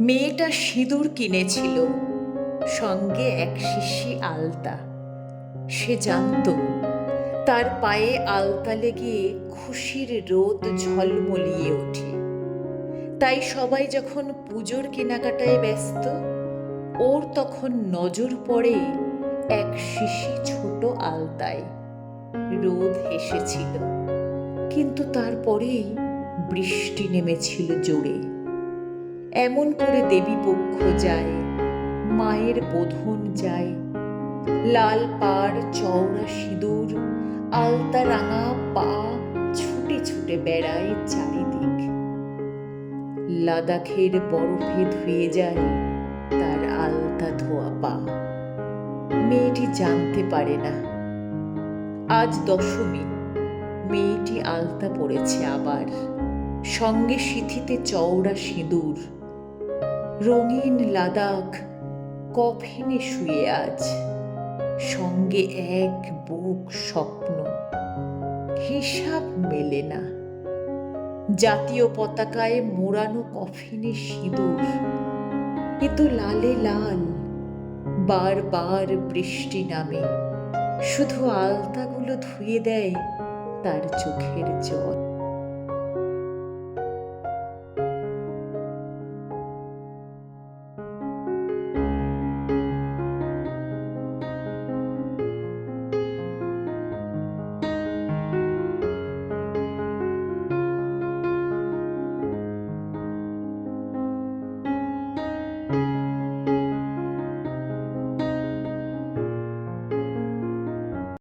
মেয়েটা সিঁদুর কিনেছিল, সঙ্গে এক শিশি আলতা। সে জানতো, তার পায়ে আলতা লেগে খুশির রোদ ঝলমলিয়ে ওঠে। তাই সবাই যখন পুজোর কেনাকাটায় ব্যস্ত, ওর তখন নজর পড়ে এক শিশি ছোট আলতায়। রোদ হেসেছিল, কিন্তু তারপরেই বৃষ্টি নেমেছিল জোরে। এমন করে দেবী পক্ষ যায়, মায়ের বোধন যায়। লাল পাড়, চওড়া সিঁদুর, আলতা রাঙা পা ছুটে ছুটে বেড়ায় চারিদিক। লাদাখের বরফে ধুয়ে যায় তার আলতা ধোয়া পা। মেয়েটি জানতে পারে না। আজ দশমী, মেয়েটি আলতা পড়েছে আবার। সঙ্গে সিথিতে চওড়া সিঁদুর। রঙিন লাদাখ কফিনে শুয়ে আজ। সঙ্গে এক বুক স্বপ্ন, হিসাব মেলে না। জাতীয় পতাকায় মোড়ানো কফিনে সিঁদুর, এ তো লালে লাল, বারবার বৃষ্টি নামে। শুধু আলতাগুলো ধুয়ে দেয় তার চোখের জল।